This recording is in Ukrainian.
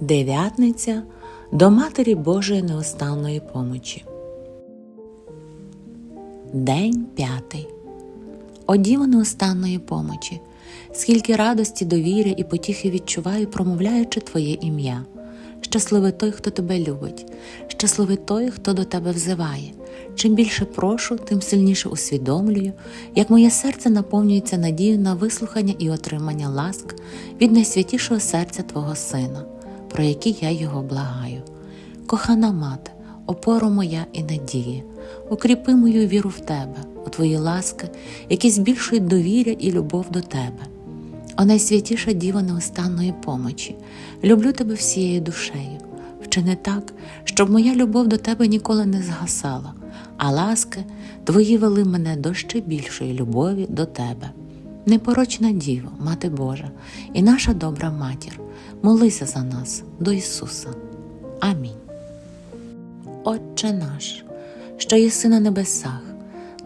Дев'ятниця до Матері Божої неостанної помочі. День п'ятий. О Діво неостанної помочі, скільки радості, довіри і потіхи відчуваю, промовляючи Твоє ім'я. Щасливий той, хто тебе любить, щасливий той, хто до тебе взиває. Чим більше прошу, тим сильніше усвідомлюю, як моє серце наповнюється надією на вислухання і отримання ласк від найсвятішого серця Твого Сина, про які я його благаю. Кохана мати, опора моя і надія, укріпи мою віру в тебе, у твої ласки, які збільшують довіря і любов до тебе. О найсвятіша Діва неостанної помочі, люблю тебе всією душею. Вчини так, щоб моя любов до тебе ніколи не згасала, а ласки твої вели мене до ще більшої любові до тебе. Непорочна Діво, Мати Божа, і наша добра матір, молися за нас до Ісуса. Амінь. Отче наш, що єси на небесах,